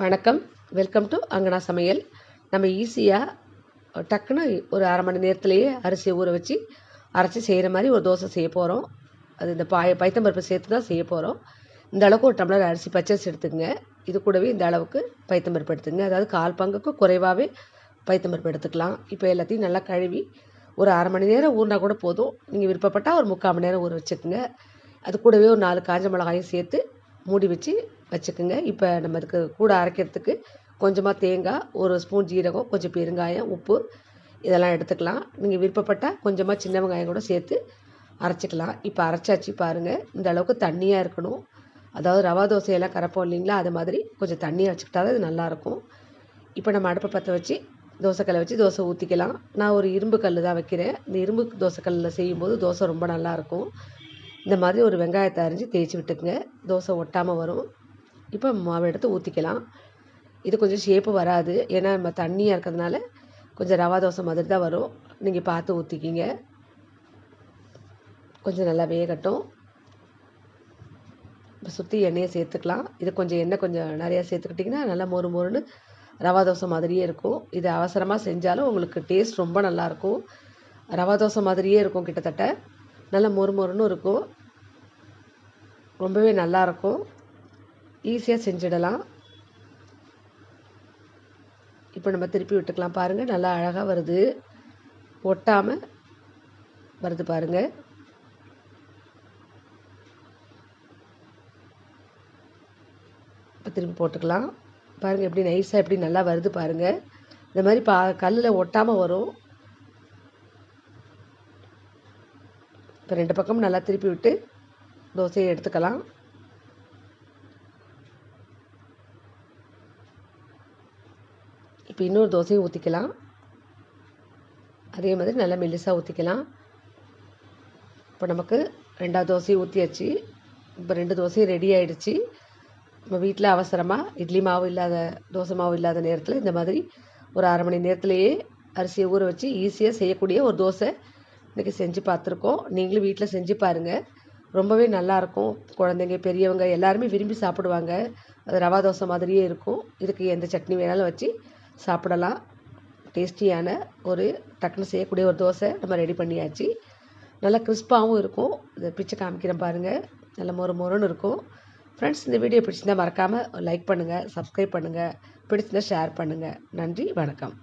வணக்கம். Welcome to அங்கனா சமையல். நம்ம ஈஸியாக டக்குன்னு ஒரு அரை மணி நேரத்துலேயே அரிசியை ஊற வச்சு அரைச்சி செய்கிற மாதிரி ஒரு தோசை செய்ய போகிறோம் அது இந்த பாய பைத்தம்பருப்பு சேர்த்து தான் செய்ய போகிறோம் இந்த அளவுக்கு ஒரு டம்ளர் அரிசி பச்சரிசி எடுத்துக்கங்க. இது கூடவே இந்த அளவுக்கு பைத்தம்பருப்பு எடுத்துங்க அதாவது கால் பங்குக்கு குறைவாகவே பைத்தம்பருப்பு எடுத்துக்கலாம். இப்போ எல்லாத்தையும் நல்லா கழுவி ஒரு அரை மணி நேரம் ஊறினா கூட போதும். நீங்கள் விருப்பப்பட்டால் ஒரு முக்கால் மணி நேரம் ஊற வச்சுக்கோங்க. அது கூடவே ஒரு நாலு காஞ்ச மிளகாயும் சேர்த்து மூடி வச்சு வச்சுக்கோங்க. இப்போ நம்ம அதுக்கு கூட அரைக்கிறதுக்கு கொஞ்சமாக தேங்காய் ஒரு ஸ்பூன் ஜீரகம் கொஞ்சம் பெருங்காயம் உப்பு இதெல்லாம் எடுத்துக்கலாம். நீங்கள் விருப்பப்பட்டால் கொஞ்சமாக சின்ன வெங்காயம் கூட சேர்த்து அரைச்சிக்கலாம். இப்போ அரைச்சாச்சு பாருங்கள் இந்த அளவுக்கு தண்ணியாக இருக்கணும். அதாவது ரவா தோசையெல்லாம் கரைப்போம் இல்லைங்களா? அது மாதிரி கொஞ்சம் தண்ணியாக வச்சுக்கிட்டா தான் அது நல்லாயிருக்கும். இப்போ நம்ம அடுப்பை பற்ற வச்சு தோசைக்கல்லை வச்சு தோசை ஊற்றிக்கலாம் நான் ஒரு இரும்பு கல் தான் வைக்கிறேன். இந்த இரும்பு தோசைக்கல்லில் செய்யும்போது தோசை ரொம்ப நல்லாயிருக்கும். இந்த மாதிரி ஒரு வெங்காயத்தை அரிஞ்சு தேய்ச்சி விட்டுக்குங்க. தோசை ஒட்டாமல் வரும். இப்போ மாவு எடுத்து ஊற்றிக்கலாம் இது கொஞ்சம் ஷேப்பு வராது. ஏன்னா நம்ம தண்ணியாக இருக்கிறதுனால கொஞ்சம் ரவா தோசை மாதிரி தான் வரும். நீங்கள் பார்த்து ஊற்றிக்கிங்க கொஞ்சம் நல்லா வேகட்டும். இப்போ சுற்றி எண்ணெயை சேர்த்துக்கலாம். இது கொஞ்சம் எண்ணெய் கொஞ்சம் நிறையா சேர்த்துக்கிட்டிங்கன்னா நல்லா மொறு மொறுன்னு ரவா தோசை மாதிரியே இருக்கும். இது அவசரமாக செஞ்சாலும் உங்களுக்கு டேஸ்ட் ரொம்ப நல்லாயிருக்கும் ரவா தோசை மாதிரியே இருக்கும் கிட்டத்தட்ட. நல்லா மொறு மொறுன்னு இருக்கும். ரொம்பவே நல்லாயிருக்கும் ஈஸியாக செஞ்சிடலாம். இப்போ நம்ம திருப்பி விட்டுக்கலாம் பாருங்கள் நல்லா அழகாக வருது. ஒட்டாமல் வருது பாருங்கள் இப்போ திரும்பி போட்டுக்கலாம். பாருங்கள் எப்படி நைஸாக எப்படி நல்லா வருது பாருங்கள் இந்த மாதிரி பா கல்லில் ஒட்டாமல் வரும். இப்போ ரெண்டு பக்கமும் நல்லா திருப்பி விட்டு தோசையை எடுத்துக்கலாம். இப்போ இன்னொரு தோசையும் ஊற்றிக்கலாம் அதே மாதிரி நல்லா மெல்லிசாக ஊற்றிக்கலாம் இப்போ நமக்கு ரெண்டாவது தோசையும் ஊற்றியாச்சு இப்போ ரெண்டு தோசையும் ரெடி ஆகிடுச்சு நம்ம வீட்டில் அவசரமாக இட்லி மாவு இல்லாத தோசை மாவு இல்லாத நேரத்தில் இந்த மாதிரி ஒரு அரை மணி நேரத்துலையே அரிசியை ஊற வச்சு ஈஸியாக செய்யக்கூடிய ஒரு தோசை இன்றைக்கி செஞ்சு பார்த்துருக்கோம். நீங்களும் வீட்டில் செஞ்சு பாருங்கள் ரொம்பவே நல்லாயிருக்கும் குழந்தைங்க பெரியவங்க எல்லாருமே விரும்பி சாப்பிடுவாங்க. அது ரவா தோசை மாதிரியே இருக்கும். இதுக்கு எந்த சட்னி வேணாலும் வச்சு சாப்பிடலாம். டேஸ்டியான ஒரு டக்குன்னு செய்யக்கூடிய ஒரு தோசை நம்ம ரெடி பண்ணியாச்சு. நல்லா கிறிஸ்பாகவும் இருக்கும். இதை பிச்சை காமிக்கிறேன் பாருங்கள் நல்ல மொறு மொறுன்னு இருக்கும். ஃப்ரெண்ட்ஸ் இந்த வீடியோ பிடிச்சிருந்தால் மறக்காமல் லைக் பண்ணுங்கள் சப்ஸ்கிரைப் பண்ணுங்கள் பிடிச்சிருந்தால் ஷேர் பண்ணுங்கள் நன்றி வணக்கம்.